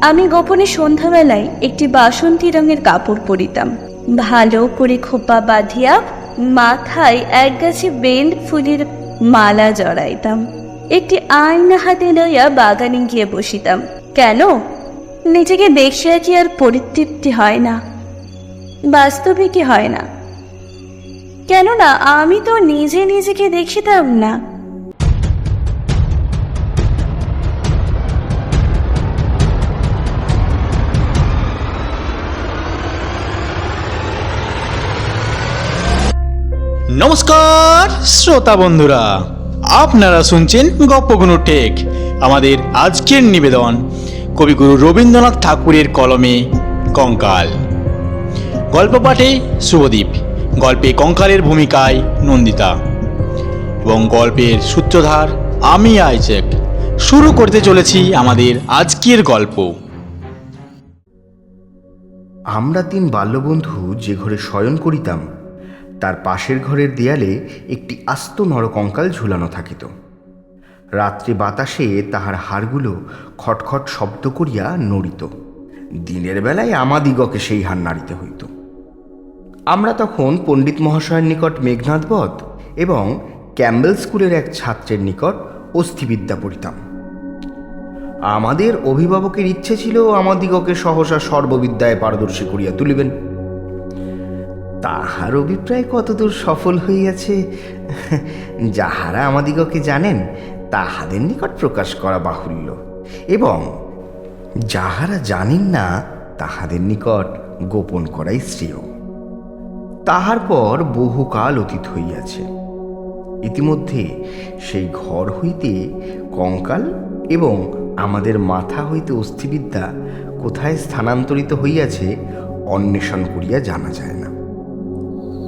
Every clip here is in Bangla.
আমি গোপনে সন্ধ্যাবেলায় একটি বাসন্তী রঙের কাপড় পরিতাম। ভালো করে খোপা বাঁধিয়া মাথায় এক গাছে বেল ফুলের মালা জড়াইতাম। একটি আয়না হাতে লইয়া বাগানে গিয়ে বসিতাম। কেন? নিজেকে দেখিয়া কি আর পরিতৃপ্তি হয় না? বাস্তবে কি হয় না? কেননা আমি তো নিজে নিজেকে দেখিতাম না। নমস্কার, শ্রোতা বন্ধুরা। আপনারা শুনছেন গপ্পগুনু টেক। আমাদের আজকের নিবেদন কবিগুরু রবীন্দ্রনাথ ঠাকুরের কলমে কঙ্কাল। গল্প পাঠে শুভদীপ, গল্পে কঙ্কালের ভূমিকায় নন্দিতা। এবং গল্পের সূত্রধার আমি আইচেক শুরু করতে চলেছি আমাদের আজকের গল্প। আমরা তিন বাল্যবন্ধু যে ঘরে শয়ন করিতাম তার পাশের ঘরের দেয়ালে একটি আস্ত নরকঙ্কাল ঝুলানো থাকিত। রাত্রি বাতাসে তাহার হাড়গুলো খটখট শব্দ করিয়া নড়িত। দিনের বেলায় আমাদিগকে সেই হার নাড়িতে হইত। আমরা তখন পণ্ডিত মহাশয়ের নিকট মেঘনাথবধ এবং ক্যাম্বেল স্কুলের এক ছাত্রের নিকট অস্থিবিদ্যা পড়িতাম। আমাদের অভিভাবকের ইচ্ছে ছিল আমাদিগকে সহসা সর্ববিদ্যায় পারদর্শী করিয়া তুলিবেন। তাহার অভিপ্রায় কতদূর সফল হইয়াছে? যাহারা আমাদিগকে জানেন, তাহাদের নিকট প্রকাশ করা বাহুল্য। এবং যাহারা জানেন না, তাহাদের নিকট গোপন করাই শ্রেয়। তাহার পর বহুকাল অতীত হইয়াছে। ইতিমধ্যে সেই ঘর হইতে কঙ্কাল এবং আমাদের মাথা হইতে অস্থিবিদ্যা কোথায় স্থানান্তরিত হইয়াছে, অন্বেষণ করিয়া জানা যায় না।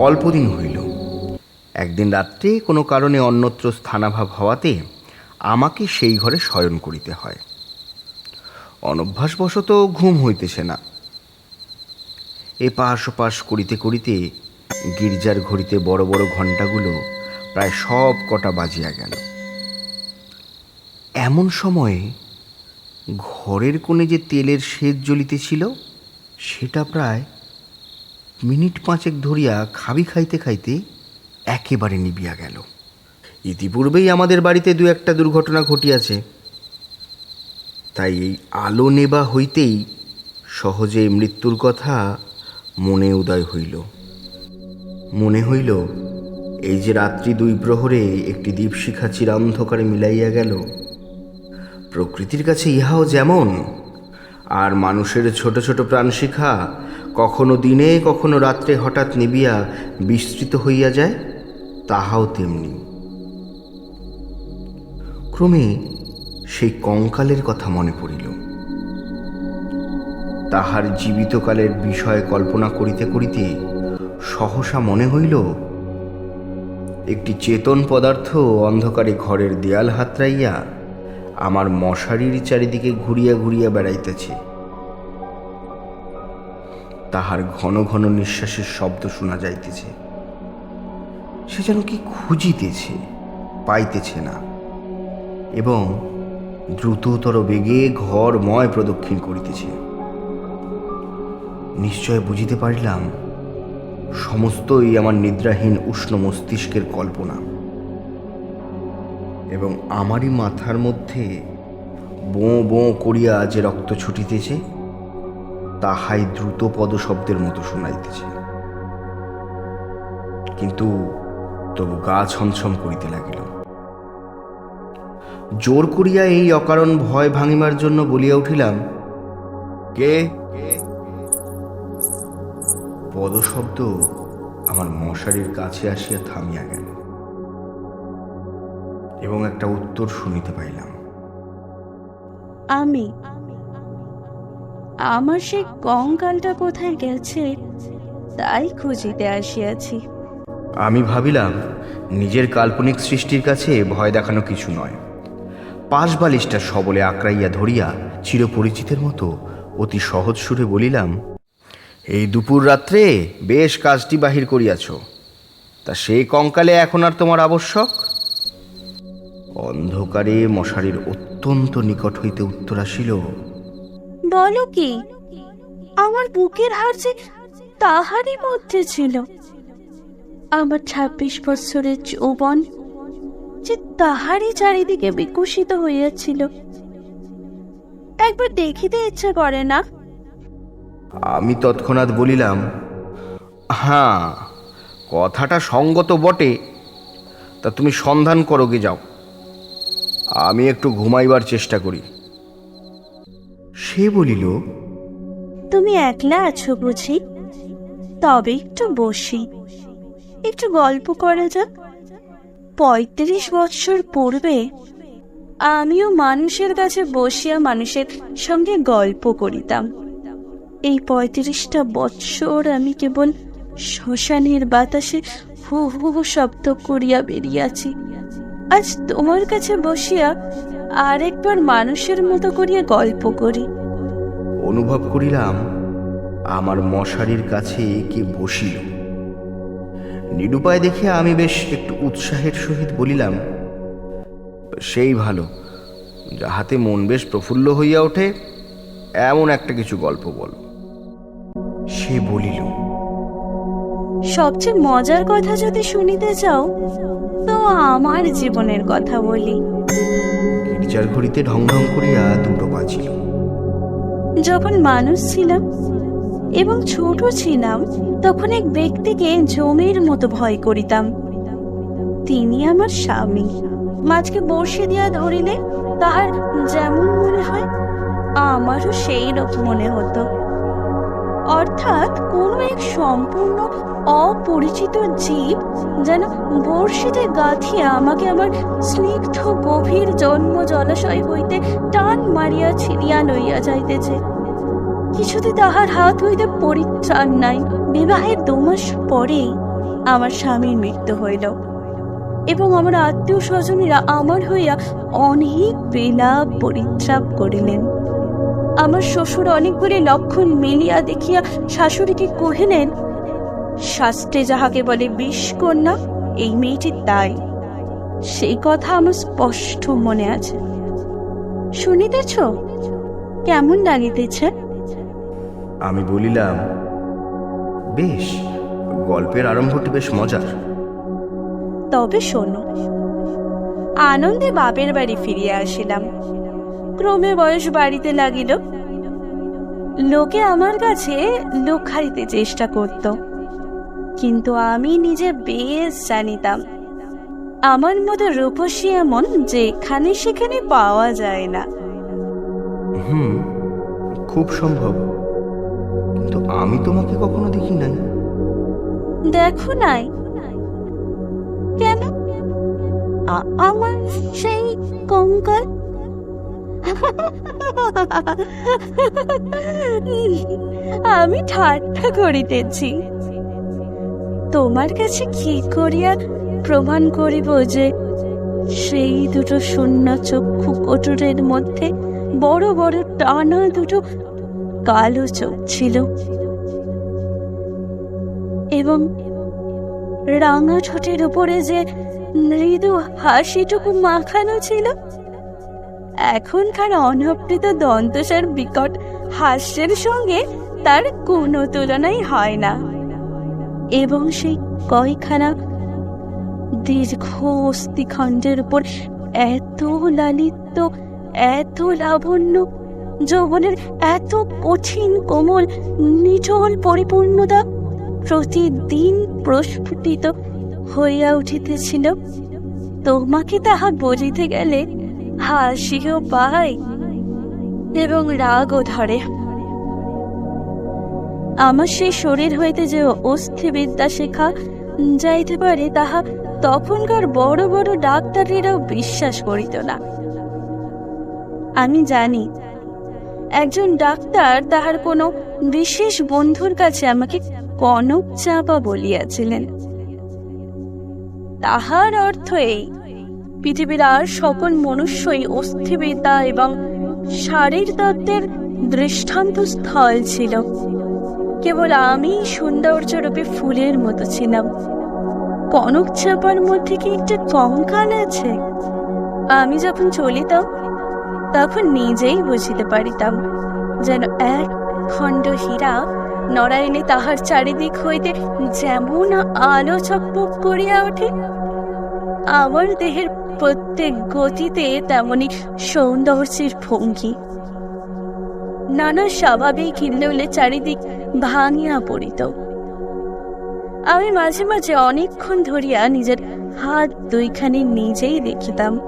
অল্পদিন হইল। একদিন রাত্রে কোনো কারণে অন্যত্র স্থানাভাব হওয়াতে আমাকে সেই ঘরে শয়ন করিতে হয়। অনভ্যাসবশত ঘুম হইতেছে না। এপাশ ওপাশ করিতে করিতে গির্জার ঘড়িতে বড় বড় ঘণ্টাগুলো প্রায় সব কটা বাজিয়া গেল। এমন সময়ে ঘরের কোণে যে তেলের সেজ জ্বলিতেছিল, সেটা প্রায় মিনিট পাঁচেক ধরিয়া খাবি খাইতে খাইতে একেবারে নিবিয়া গেল। ইতিপূর্বেই আমাদের বাড়িতে দু একটা দুর্ঘটনা ঘটিয়াছে। তাই এই আলো নেবা হইতেই সহজে মৃত্যুর কথা মনে উদয় হইল। মনে হইল, এই যে রাত্রি দুই প্রহরে একটি দীপশিখা চিরান্ধকারে মিলাইয়া গেল, প্রকৃতির কাছে ইহাও যেমন, আর মানুষের ছোট ছোট প্রাণশিখা কখনো দিনে, কখনো রাত্রে হঠাৎ নিবিয়া বিস্তৃত হইয়া যায়, তাহাও তেমনি। ক্রমে সেই কঙ্কালের কথা মনে পড়িল। তাহার জীবিতকালের বিষয় কল্পনা করিতে করিতে সহসা মনে হইল, একটি চেতন পদার্থ অন্ধকারে ঘরের দেয়াল হাতড়াইয়া আমার মশারির চারিদিকে ঘুরিয়া ঘুরিয়া বেড়াইতেছে। তাহার ঘন ঘন নিঃশ্বাসের শব্দ শোনা যাইতেছে। সে যেন কি খুঁজিতেছে, পাইতেছে না। এবং দ্রুততর বেগে ঘরময় প্রদক্ষিণ করিতেছে। নিশ্চয় বুঝিতে পারিলাম, সমস্তই আমার নিদ্রাহীন উষ্ণ মস্তিষ্কের কল্পনা। এবং আমারই মাথার মধ্যে বোঁ বোঁ করিয়া যে রক্ত ছুটিতেছে তাহাই দ্রুত পদশব্দের মতো শোনাইতেছে। কিন্তু তবু গা ছমছম করিতে লাগিল। জোর করিয়া এই অকারণ ভয় ভাঙিবার জন্য বলিয়া উঠিলাম, কে? পদশব্দ আমার মশারির কাছে আসিয়া থামিয়া গেল এবং একটা উত্তর শুনিতে পাইলাম। আমি আমার সেই কঙ্কালটা কোথায় গেছে, তাই খুঁজিতে আসিয়াছি। আমি ভাবিলাম, নিজের কাল্পনিক সৃষ্টির কাছে ভয় দেখানো কিছু নয়। পাশ বালিশটা সবলে আঁকড়াইয়া ধরিয়া চিরপরিচিতের মতো অতি সহজ সুরে বলিলাম, এই দুপুর রাত্রে বেশ কাজটি বাহির করিয়াছ। তা সেই কঙ্কালে এখন আর তোমার আবশ্যক? অন্ধকারে মশারির অত্যন্ত নিকট হইতে উত্তর আসিল বলো কি, আমার বুকের হার যে তাহারই মধ্যে ছিল। আমার ছাব্বিশ বছরের যৌবন যে তাহারই চারিদিকে বিকশিত হইয়াছিল। একবার দেখিতে ইচ্ছে করে না? আমি তৎক্ষণাৎ বলিলাম হ্যাঁ কথাটা সঙ্গত বটে। তা তুমি সন্ধান করো গে যাও। আমি একটু ঘুমাইবার চেষ্টা করি। সে বলিল, তুমি একলা আছো বুঝি? তবে একটু বসি। একটু গল্প করা যাক। পঁয়ত্রিশ বৎসর পূর্বে আমিও মানুষের কাছে বসিয়া মানুষের সঙ্গে গল্প করিতাম। এই পঁয়ত্রিশটা বৎসর আমি কেবল শ্মশানের বাতাসে হু হু শব্দ করিয়া বেরিয়াছি আজ তোমার কাছে বসিয়া আরেকবার মানুষের মতো করিয়া গল্প করি। অনুভব করিলাম আমার মশারির কাছে কে বসিল। নিরুপায় দেখে আমি বেশ একটু উৎসাহের সহিত বলিলাম সেই ভালো যাহাতে মন বেশ প্রফুল্ল হইয়া ওঠে এমন একটা কিছু গল্প বল। সে বলিল সবচেয়ে মজার কথা যদি শুনিতে চাও তো আমার জীবনের কথা বলি। গির্জার ঘড়িতে ঢং ঢং করিয়া দুটো বাঁচিল যখন মানুষ ছিলাম এবং ছোট ছিলাম, তখন এক ব্যক্তিকে জমির মতো ভয় করিতাম। তিনি আমার স্বামী। মাছকে বসে দিয়া ধরিলে তাহার যেমন মনে হয়, আমারও সেই রকম মনে হতো। অর্থাৎ কোনো এক সম্পূর্ণ অপরিচিত জীব যেন বর্ষিতে গাঁথিয়া আমাকে আমার স্নিগ্ধ গভীর জন্ম জলাশয় হইতে টান মারিয়া ছিনিয়া লইয়া যাইতেছে। কিছুতে তাহার হাত হইতে পরিত্রাণ নাই। বিবাহের দুমাস পরেই আমার স্বামীর মৃত্যু হইল এবং আমার আত্মীয় স্বজনেরা আমার হইয়া অনেক বিলাপ পরিত্রাপ করিলেন। আমার শ্বশুর অনেকগুলি লক্ষণ মিলিয়া দেখিয়া শাশুড়িকে কহিলেন শাস্ত্রে যাহাকে বলে বিষ কন্যা এই মেয়েটি তাই। সেই কথা আমার স্পষ্ট মনে আছে। শুনিতেছ? কেমন লাগিতেছে? আমি বলিলাম বেশ গল্পের আরম্ভটি বেশ মজার। তবে শোনো আনন্দে বাপের বাড়ি ফিরিয়া আসিলাম। ক্রমে বয়স বাড়িতে লাগিল। লোকে আমার কাছে লোক হারিতে চেষ্টা করত। কিন্তু আমি নিজে বেশ জানিতাম আমার মতো রূপসী এমন যেখানে সেখানে পাওয়া যায় না। হুম খুব সম্ভব। কিন্তু আমি তোমাকে কখনো দেখি নাই। দেখো নাই। কেন? আমার সেই কঙ্কাল আমি ঠাট্টা করিতেছি। তোমার কাছে কি করিয়া প্রমাণ করিব যে সেই দুটো শূন্য চক্ষু কোটরের মধ্যে বড় বড় টানা দুটো কালো চোখ ছিল এবং রাঙা ঠোঁটের উপরে যে মৃদু হাসিটুকু মাখানো ছিল এখনকার অনবৃত দন্তসার বিকট হাস্যের সঙ্গে তার কোনো তুলনাই হয় না। এবং সেই কয়খানা দীর্ঘ অস্থিখণ্ডের উপর এত লালিত্য, এত লাবণ্য, যৌবনের এত কঠিন কোমল, নিচল পরিপূর্ণতা প্রতিদিন প্রস্ফুটিত হইয়া উঠিতেছিল। তোমাকে তাহা বলিতে গেলে হাসিও পাই এবং রাগও ধরে। আমার সেই শরীর হইতে যে অস্থিবিদ্যা শেখা যাইতে পারে, তাহা তখনকার বড় বড় ডাক্তারেরাও বিশ্বাস করিত না। আমি জানি, একজন ডাক্তার তাহার কোনো বিশেষ বন্ধুর কাছে আমাকে কনক চাপা বলিয়াছিলেন। তাহার অর্থ এই পৃথিবীর আর সকল মনুষ্যই অস্থিবিদ্যা এবং শারীর তত্ত্বের দৃষ্টান্ত স্থল ছিল। কেবল আমি সৌন্দর্যরূপী ফুলের মতো ছিলাম। কনক চাপার মধ্যে কি একটা কঙ্কাল আছে? আমি যখন চলিতাম, তখন নিজেই বুঝিতে পারিতাম যেন এক খণ্ড হীরা নরায়ণে তাহার চারিদিক হইতে যেমন আলো চকমক করিয়া ওঠে আমার দেহের প্রত্যেক গতিতে তেমনি সৌন্দর্যের ভঙ্গি। নানা স্বাভাবিক হিল্লোলে চারিদিক ভাঙিয়া পড়িত। আমি মাঝে মাঝে অনেকক্ষণ ধরিয়া নিজের হাত দুইখানি নিজেই দেখিতাম।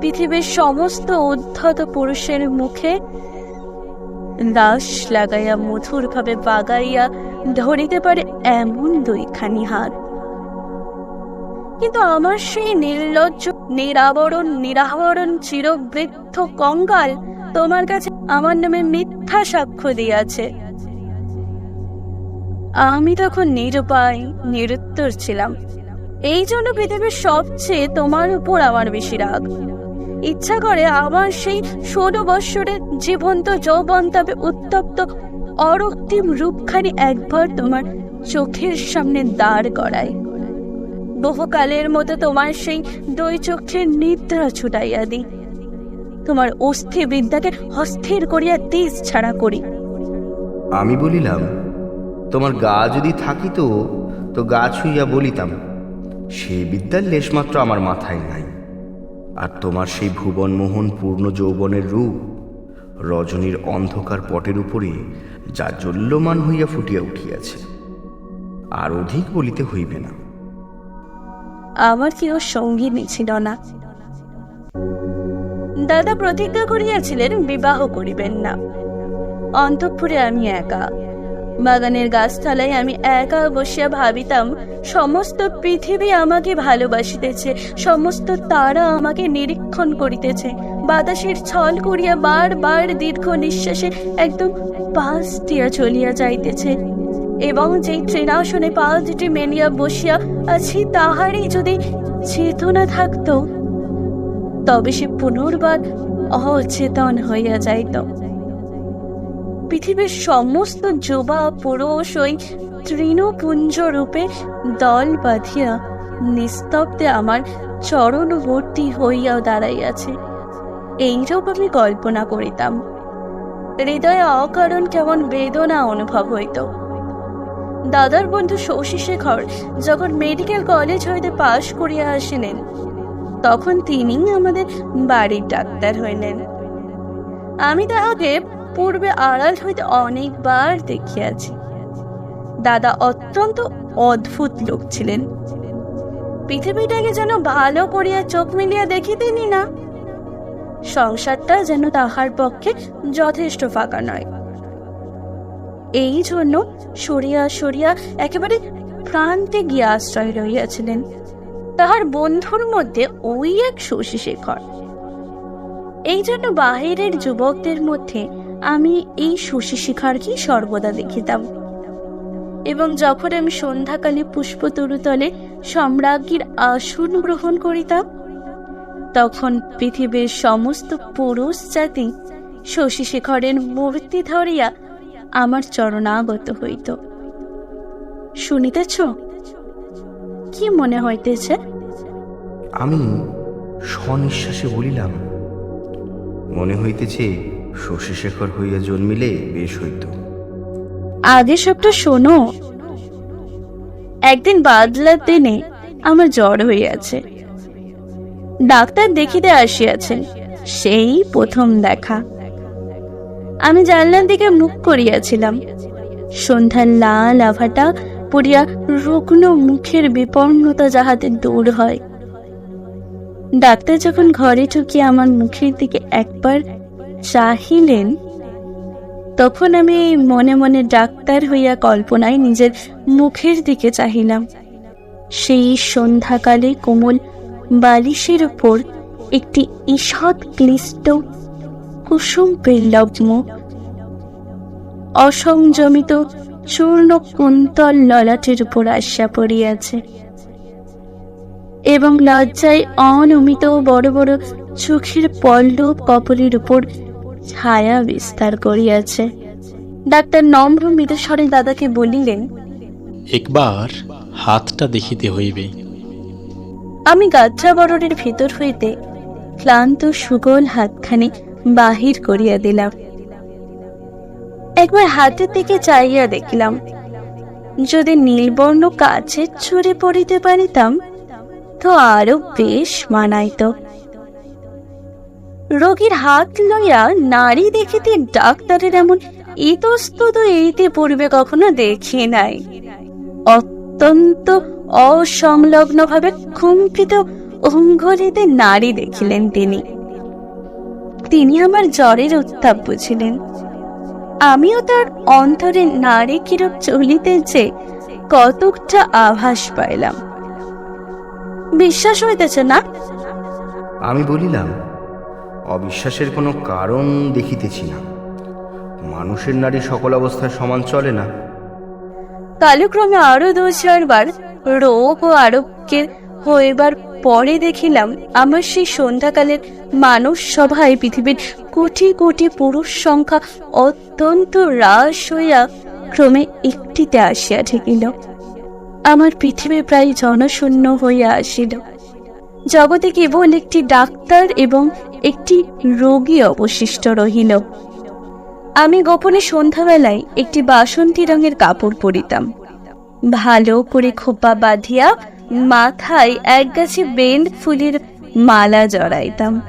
পৃথিবীর সমস্ত উদ্ধত পুরুষের মুখে লাশ লাগাইয়া মধুরভাবে বাগাইয়া ধরিতে পারে এমন দুইখানি হাত। কিন্তু আমার সেই নির্লজ্জ, নিরাবরণ নিরাবরণ চিরবৃদ্ধ কঙ্কাল তোমার কাছে আমার নামে মিথ্যা সাক্ষ্য দিয়াছে। আমি তখন নিরুপায়, নিরুত্তর ছিলাম। এই জন্য পৃথিবীর সবচেয়ে তোমার উপর আমার বেশি রাগ। ইচ্ছা করে আমার সেই ষোলো বৎসরের জীবন্ত যৌবন তবে উত্তপ্ত, অরক্তিম রূপখানি একবার তোমার চোখের সামনে দাঁড় করায়। বহুকালের মতো তোমার সেই দুই চোখের নিদ্রা ছুটাইয়া দিই। তোমার অস্থি বিদ্যাকে অস্থির করিয়া তেজ ছাড়া করি। আমি বলিলাম, তোমার গা যদি থাকিত, তো গা ছুঁইয়া বলিতাম, সে বিদ্যার লেশমাত্র আমার মাথায় নাই। আর তোমার সেই ভুবনমোহন পূর্ণ যৌবনের রূপ, রজনীর অন্ধকার পটের উপরে যা জ্বল্যমান হইয়া ফুটিয়া উঠিয়াছে। আর অধিক বলিতে হইবে না। আমার কেউ সঙ্গিনী ছিল না। দাদা প্রতিজ্ঞা করিয়াছিলেন, বিবাহ করিবেন না। অন্তঃপুরে আমি একা। বাগানের গাছতলায় আমি একা বসিয়া ভাবিতাম, সমস্ত পৃথিবী আমাকে ভালোবাসিতেছে, সমস্ত তারা আমাকে নিরীক্ষণ করিতেছে। বাতাসের ছল করিয়া বারবার দীর্ঘ নিঃশ্বাসে একদম পাশ দিয়া চলিয়া যাইতেছে। এবং যেই ট্রেনাসনে পা দুটি মেলিয়া বসিয়া আছি, তাহারই যদি চেতনা থাকত, তবে সে পুনর্বার অচেতন হইয়া যাইত। পৃথিবীর সমস্ত যুবা পুরুষ ওই তৃণপুঞ্জ রূপে দল বাঁধিয়া নিস্তব্ধে আমার চরণবর্তী হইয়া দাঁড়াইয়াছে। এইরূপ আমি কল্পনা করিতাম। হৃদয়ে অকারণ কেমন বেদনা অনুভব হইত। দাদার বন্ধু শশী শেখর যখন মেডিকেল কলেজ হইতে পাশ করিয়া আসিলেন, তখন তিনি আমাদের বাড়ির ডাক্তার হইলেন। আমি তাহাকে পূর্বে আড়াল হইতে অনেকবার দেখিয়াছি। দাদা অত্যন্ত অদ্ভুত লোক ছিলেন। পৃথিবীটাকে যেন ভালো করিয়া চোখ মিলিয়া দেখিতেনি না। সংসারটা যেন তাহার পক্ষে যথেষ্ট ফাঁকা নয়। এই জন্য সরিয়া সরিয়া একেবারে প্রান্তে গিয়া আশ্রয় রহিয়াছিলেন তাহার বন্ধুর মধ্যে ওই এক শশী শেখর এই জন্য বাহিরের যুবকদের মধ্যে আমি এই শশী শেখরকেই সর্বদা দেখিতাম। এবং যখন আমি সন্ধ্যাকালে পুষ্পতরুতলে সম্রাজ্ঞীর আসন গ্রহণ করিতাম, তখন পৃথিবীর সমস্ত পুরুষ জাতি শশী শেখরের মূর্তি ধরিয়া আমার চরণাগত হইত। শুনিতেছ? কি মনে হইতেছে? আমি স্বনিশ্বাসে বলিলাম মনে হইতেছে শশীশেখর হইয়া জন্মিলে বেশ হইত। আগে সবটা শোনো। একদিন বাদলার দিনে আমার জ্বর হইয়াছে। ডাক্তার দেখিতে আসিয়াছেন সেই প্রথম দেখা। আমি জানলার দিকে মুখ করিয়াছিলাম। সন্ধ্যার লাল আভাটা পড়িয়া রুগ্ন মুখের বিপন্নতা যাহাতে দূর হয়। ডাক্তার যখন ঘরে ঢুকিয়া আমার মুখের দিকে একবার চাহিলেন, তখন আমি মনে মনে ডাক্তার হইয়া কল্পনায় নিজের মুখের দিকে চাহিলাম। সেই সন্ধ্যাকালে কোমল বালিশের ওপর একটি ঈষৎ ক্লিষ্ট কুসুম পেল্লব অসংযমিত চূর্ণ কুন্তল ললাটের উপর আসিয়া পড়িয়াছে। এবং লজ্জায় অনমিত বড় বড় চোখের পল্লব কপলের উপর ছায়া বিস্তার করিয়াছে। ডাক্তার নম্র মৃদস্বরে দাদাকে বলিলেন একবার হাতটা দেখিতে হইবে। আমি গাত্রাবরণের ভিতর হইতে ক্লান্ত সুগোল হাতখানি বাহির করিয়া দিলাম। একবার হাতের দিকে চাইয়া দেখিলাম, যদি নীলবর্ণ কাছের ছুঁড়ে পড়িতে পারিতাম, তো আরও বেশ মানাইত। রোগীর হাত লইয়া নারী দেখিতে ডাক্তারের এমন ইতস্তত এইতে পূর্বে কখনো দেখি নাই। অত্যন্ত অসংলগ্নভাবে কুম্পিত অঙ্গলিতে নারী দেখিলেন তিনি। তিনি আমার জ্বরের উত্তাপ বুঝিলেন। আমিও তার অন্তরে নারী কিরূপ চলিতেছে কতকটা আভাস পাইলাম। বিশ্বাস হইতেছে না? আমি বলিলাম অবিশ্বাসের কোনো কারণ দেখিতেছি না। মানুষের নারী সকল অবস্থায় সমান চলে না। কালক্রমে আরও দু চারবার রোগ ও আরোগ্যের হইবার পরে দেখিলাম আমার সেই সন্ধ্যাকালের মানুষ সভায় পৃথিবীর কোটি কোটি পুরুষ সংখ্যা অত্যন্ত হ্রাস হইয়া ক্রমে একটিতে আসিয়া ঠেকিল আমার পৃথিবী প্রায় জনশূন্য হইয়া আসিল। জগতে কেবল একটি ডাক্তার এবং একটি রোগী অবশিষ্ট রহিল। আমি গোপনে সন্ধ্যাবেলায় একটি বাসন্তী রঙের কাপড় পরিতাম। ভালো করে খোপা বাঁধিয়া মাথায় এক গাছে বেন্ড ফুলের মালা জড়াইতাম।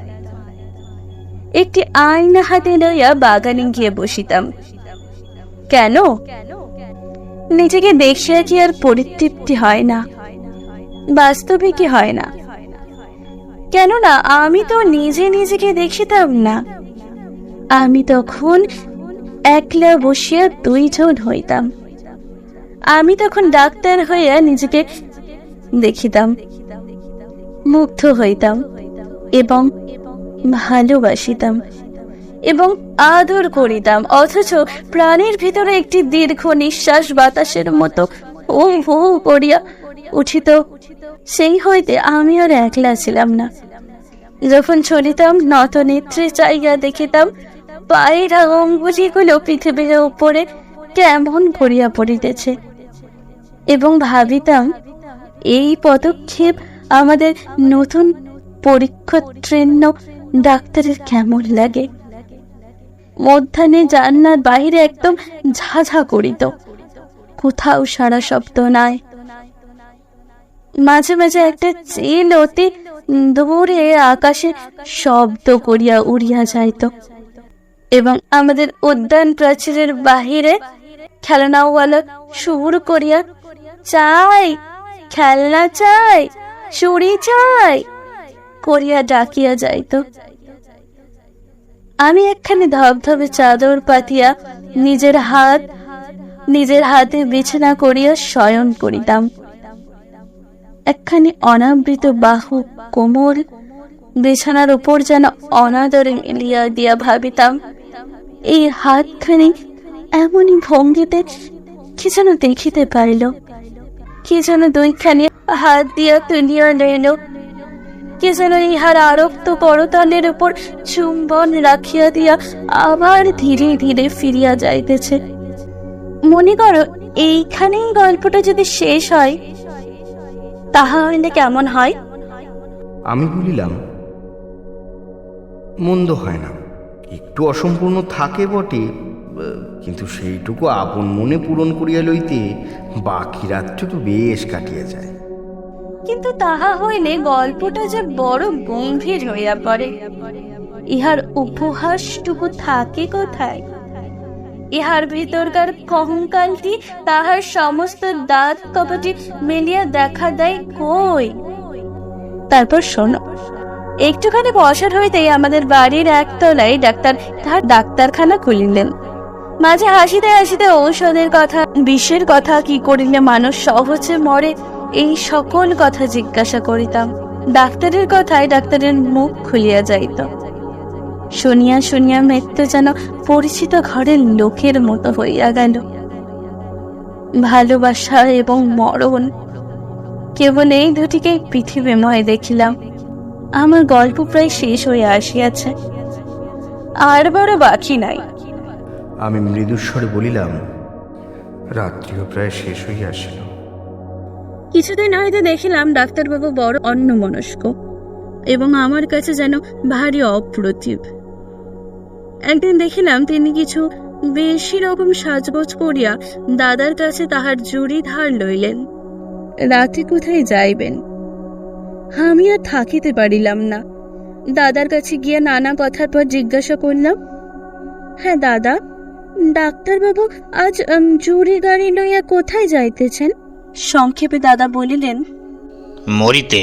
একটি আয়না হাতে লইয়া বাগানে গিয়ে বসিতাম। কেন? নিজেকে দেখিয়া কি আর পরিতৃপ্তি হয় না? বাস্তবে কি হয় না? কেননা আমি তো নিজে নিজেকে দেখিতাম না। আমি তখন একলা বসিয়া দুইজন হইতাম। আমি তখন ডাক্তার হইয়া নিজেকে দেখিতাম, মুগ্ধ হইতাম এবং ভালোবাসিতাম এবং আদর করিতাম, অথচ প্রাণের ভিতরে একটি দীর্ঘ নিঃশ্বাস বাতাসের মতো ও হু করিয়া উঠিত। সেই হইতে আমি আর একলা ছিলাম না। যখন চলিতাম, নত নেত্রে চাইয়া দেখিতাম, পায়ের অঙ্গুলিগুলো পৃথিবীর উপরে কেমন করিয়া পড়িতেছে। এবং ভাবিতাম এই পদক্ষেপ আমাদের নতুন পরীক্ষাট্রেন্য ডাক্তারের কেমন লাগে? মধ্যাহ্নে জানলার বাইরে একদম ঝাঝা করিত। কোথাও সারা শব্দ নাই। মাঝে মাঝে একটা চেল অতি দূরে আকাশে শব্দ করিয়া উড়িয়া যাইত। এবং আমাদের উদ্যান প্রাচীরের বাহিরে খেলনাওয়ালা সুর করিয়া, চাই খেলনা চাই চুরি চাই, করিয়া ডাকিয়া যাইত। আমি একখানি ধবধবে চাদর পাতিয়া নিজের হাত, নিজের হাতে বিছানা করিয়া শয়ন করিতাম। একখানি অনাবৃত বাহু কোমল বিছানার উপর যেন অনাদরে মিলিয়া দিয়া ভাবিতাম, এই হাতখানি এমনই ভঙ্গিতে কি যেন দেখিতে পাইল কি যেন দুইখানি হাত দিয়া তুলিয়া লইল কে যেন ইহার আরক্ত করতলের উপর চুম্বন রাখিয়া দিয়া আবার ধীরে ধীরে ফিরিয়া যাইতেছে। মনে করো, এইখানেই গল্পটা যদি শেষ হয় তাহা হইলে কেমন হয়? আমি বলিলাম, মন্দ হয় না। একটু অসম্পূর্ণ থাকে বটে কিন্তু সেইটুকু আপন মনে পূরণ করিয়া লইতে বাকি রাতটুকু বেশ কাটিয়া যায়। কিন্তু তাহা হইলে গল্পটা যে বড় গম্ভীর হইয়া পড়ে। ইহার উপহাসটুকু থাকে কোথায়? ইহার ভিতরকার কঙ্কালটি তাহার সমস্ত দাঁত কপাটি মেলিয়া দেখা দেয় কই? তারপর শোনো, একটুখানি বসার হইতেই আমাদের বাড়ির একতলায় ডাক্তার তাহার ডাক্তারখানা খুলিলেন। মাঝে হাসিতে হাসিতে ঔষধের কথা, বিষের কথা, কি করিলে মানুষ সহজে মরে? এই সকল কথা জিজ্ঞাসা করিতাম। ডাক্তারের কথায় ডাক্তারের মুখ খুলিয়া যাইত। শুনিয়া শুনিয়া মৃত্যু যেন পরিচিত ঘরের লোকের মতো হইয়া গেল। ভালোবাসা এবং মরণ। কেবল এই দুটিকে পৃথিবীময় দেখিলাম। আমার গল্প প্রায় শেষ হয়ে আসিয়াছে। আর বড় বাকি নাই। আমি মৃদুস্বরে বলিলাম, রাত্রিও প্রায় শেষ হইয়া কিছুদিন হইতে দেখিলাম ডাক্তারবাবু বড় অন্যমনস্ক এবং আমার কাছে যেন ভারী অপ্রতিভ। একদিন দেখিলাম তিনি কিছু বেশি রকম সাজগোজ করিয়া দাদার কাছে তাহার জুড়ি ধার লইলেন। রাতে কোথায় যাইবেন? আমি আর থাকিতে পারিলাম না। দাদার কাছে গিয়ে নানা কথার পর জিজ্ঞাসা করলাম হ্যাঁ দাদা। ডাক্তারবাবু আজ জুড়ি গাড়ি লইয়া কোথায় যাইতেছেন? সংক্ষেপে দাদা বলিলেন মরিতে।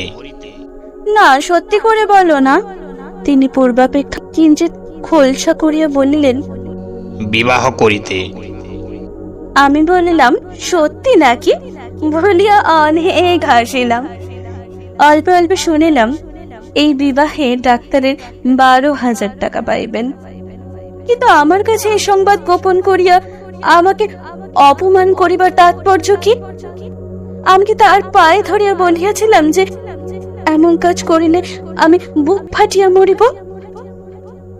না সত্যি করে বলো না। তিনি পূর্বাপেক্ষা কিঞ্চিত খোলসা করিয়া বলিলেন বিবাহ করিতে। আমি বলিলাম সত্যি নাকি? বলিয়া অনেক হাসিলাম। অল্প অল্প শুনিলাম এই বিবাহে ডাক্তারের বারো হাজার টাকা পাইবেন। কিন্তু আমার কাছে এই সংবাদ গোপন করিয়া আমাকে অপমান করিবার তাৎপর্য কি? আমি কি তার পায়ে ধরিয়া বলিয়াছিলাম যে এমন কাজ করিলে আমি বুক ফাটিয়া মরিব?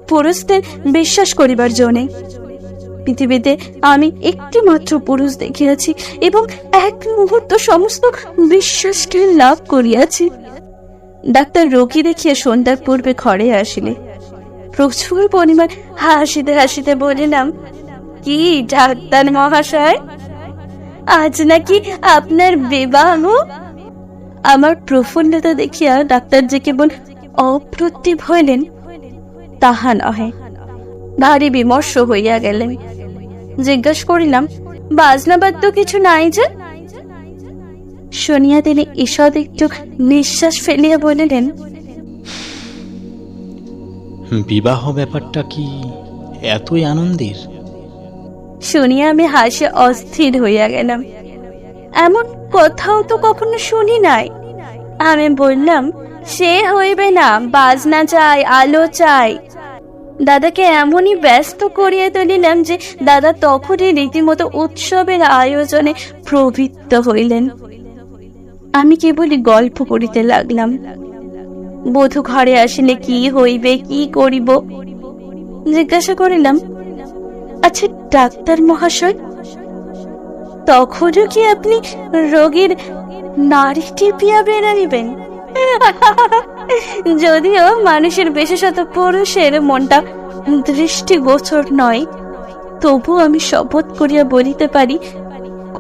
পুরুষদের বিশ্বাস করিবার জন্যে পৃথিবীতে আমি একটি মাত্র পুরুষ দেখিয়াছি এবং এক মুহূর্ত সমস্ত বিশ্বাসকে লাভ করিয়াছি। ডাক্তার রোগী দেখিয়া সন্ধ্যার পূর্বে ঘরে আসিলে। প্রচুর পরিমাণ হাসিতে হাসিতে বলিলাম, কি ডাক্তার মহাশয়? আজ নাকি আপনার বিবাহ? আমার প্রফুল্লতা দেখিয়া ডাক্তার যে কেবল অপ্রতিভ হইলেন, তাহা নহে। ভারী বিমর্ষ হইয়া গেলেন। জিজ্ঞাসা করিলাম, বাজনা বাদ্য কিছু নাই যে? শুনিয়া তিনি ঈষৎ একটু নিঃশ্বাস ফেলিয়া বলিলেন বিবাহ ব্যাপারটা কি এতই আনন্দের? শুনিয়া আমি হাসে অস্থির হইয়া গেলাম। এমন কথাও তো কখনো শুনি নাই। আমি বললাম, সে হইবে না, বাজনা চাই, আলো চাই। দাদাকে এমনই ব্যস্ত করিয়া তুলিলাম যে দাদা তখনই রীতিমতো উৎসবের আয়োজনে প্রবৃত্ত হইলেন। আমি কেবলই গল্প করিতে লাগলাম। বধূ ঘরে আসিলে কি হইবে, কি করিব? জিজ্ঞাসা করিলাম আচ্ছা ডাক্তার মহাশয়, তখনও কি আপনি রোগীর নারী টিপিয়া বেড়াইবেন যদিও মানুষের বিশেষত পুরুষের মনটা দৃষ্টিগোচর নয়, তবু আমি শপথ করিয়া বলিতে পারি,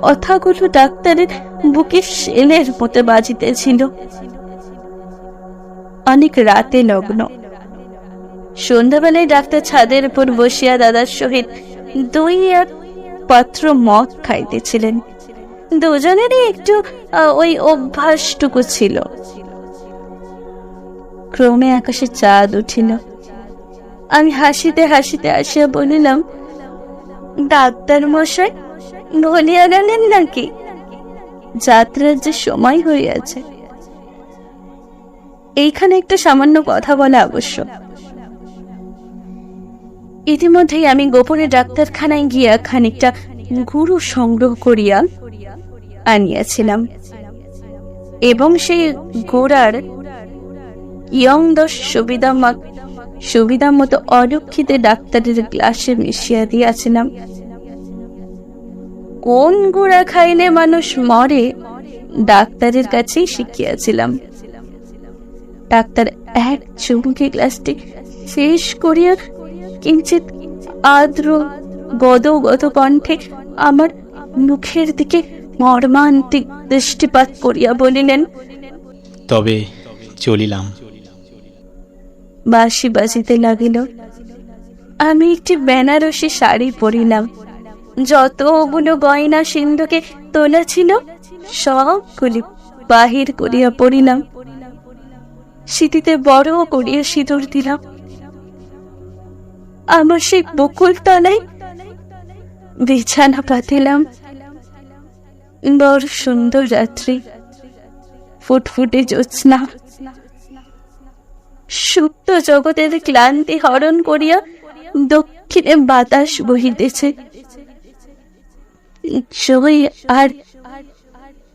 কথাগুলো ডাক্তারের বুকে শেলের মতো বাজিতেছিল। অনেক রাতে লগ্ন। সন্ধ্যাবেলায় ডাক্তার ছাদের উপর বসিয়া দাদার সহিত দুই এক পাত্র মদ খাইতেছিলেন। দুজনেরই একটু ওই অভ্যাসটুকু ছিল। ক্রমে আকাশে চাঁদ উঠিল। আমি হাসিতে হাসিতে আসিয়া বলিলাম, ডাক্তার মশাই, বলিয়া গেলেন নাকি? যাত্রার যে সময় হইয়াছে এইখানে একটা সামান্য কথা বলা আবশ্যক। ইতিমধ্যেই আমি গোপনে ডাক্তারখানায় গিয়া খানিকটা গুরু সংগ্রহ করিয়া আনিয়াছিলাম। এবং সেই গোড়ার ইয়ং দশ সুবিধা সুবিধা মতো অলক্ষিতে ডাক্তারের গ্লাসে মিশিয়া দিয়াছিলাম। কোন গুড়া খাইলে মানুষ মরে, ডাক্তারের কাছেই শিখিয়াছিলাম। ডাক্তার এক চুমুকে গ্লাসটি শেষ করিয়া কিঞ্চিত আর্দ্র গদ গদ কণ্ঠে আমার মুখের দিকে মর্মান্তিক দৃষ্টিপাত করিয়া বলিলেন তবে চলিলাম। বাঁশি বাজিতে লাগিল। আমি একটি বেনারসি শাড়ি পরিলাম। যতগুলো গয়না সিন্ধুকে তোলা ছিল সবগুলি বাহির করিয়া পড়িলাম। স্মৃতিতে বড় করিয়া সিঁদুর দিলাম। আমার সেই বকুল তলায় বিছানা পাতিলাম। বড় সুন্দর রাত্রি, ফুটফুটে জ্যোৎস্না। সুপ্ত জগতের ক্লান্তি হরণ করিয়া দক্ষিণে বাতাস বহিতেছে। জয় আর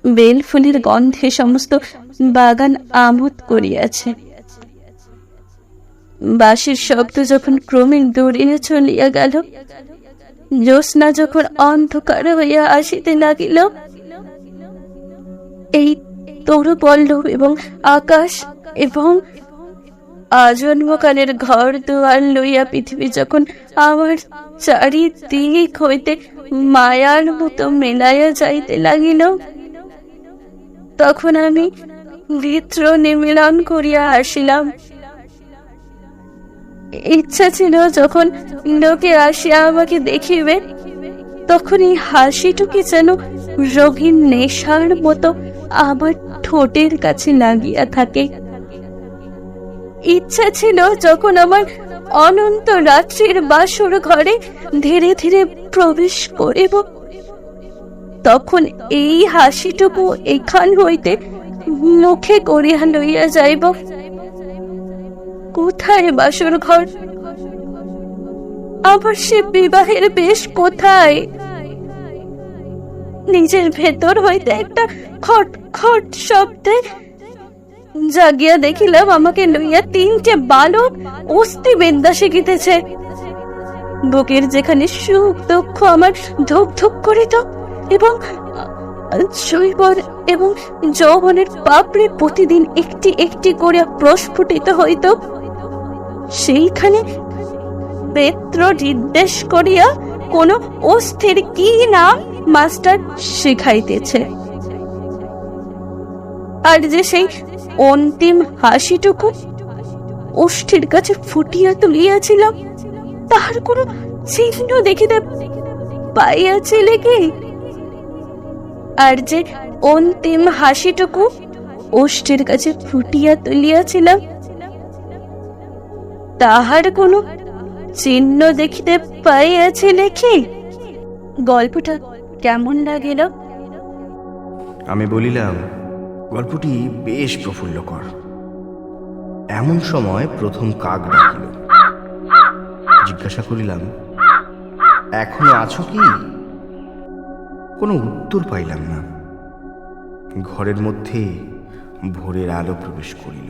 বেলফুলের গন্ধে সমস্ত বাগান আমোদ করিয়াছে। বাঁশির শব্দ যখন ক্রমে দৌড়িয়া চলিয়া গেল, জ্যোৎস্না যখন অন্ধকার হইয়া আসিতে লাগিল, এই তরু পল্লব এবং আকাশ এবং আজন্মকালের ঘর দুয়ার লইয়া পৃথিবী যখন আমার চারিদিক হইতে মায়ার মতো মেলাইয়া যাইতে লাগিল তখন আমি নেত্র নিমিলন করিয়া আসিলাম। ইচ্ছা ছিল যখন লোকে আসিয়া আমাকে দেখিবে তখন এই হাসিটুকি যেন রোগীর নেশার মতো আমার ঠোঁটের কাছে লাগিয়া থাকে। ইচ্ছা ছিল যখন আমার অনন্ত রাত্রির বাসর ঘরে ধীরে ধীরে প্রবেশ করিব তখন এই হাসিটুকু এখান হইতে মুখে করিয়া লইয়া যাইব। কোথায় বাসর ঘর আবার সে বিবাহের বেশ কোথায়? নিজের ভেতর হইতে একটা খট খট শব্দে জাগিয়া দেখিলাম আমাকে লইয়া তিনটে বালক অস্থি বিদ্যা শিখিতেছে। বুকের যেখানে সুখ দুঃখ আমার ধুক ধুক করিত এবং শৈবর এবং যৌবনের পাপড়ে প্রতিদিন একটি একটি করে প্রস্ফুটিত হইত। সেইখানে বেত্র নির্দেশ করিয়া, কোন অস্থির কি নাম মাস্টার শিখাইতেছে? আর যে সেই অন্তিম হাসিটুকু ওষ্ঠীর কাছে ফুটিয়া তুলিয়াছিলাম, তাহার কোনো চিহ্ন দেখিতে পাইয়াছিলে কি? আর যে অন্তিম হাসিটুকু ওষ্ঠীর কাছে ফুটিয়া তুলিয়াছিলাম, তাহার কোনো চিহ্ন দেখিতে পাইয়াছিলে কি গল্পটা কেমন লাগিল? আমি বলিলাম, গল্পটি বেশ প্রফুল্লকর। এমন সময় প্রথম কাক ডাকিল। জিজ্ঞাসা করিলাম, এখনও আছো কি? কোনো উত্তর পাইলাম না। ঘরের মধ্যে ভোরের আলো প্রবেশ করিল।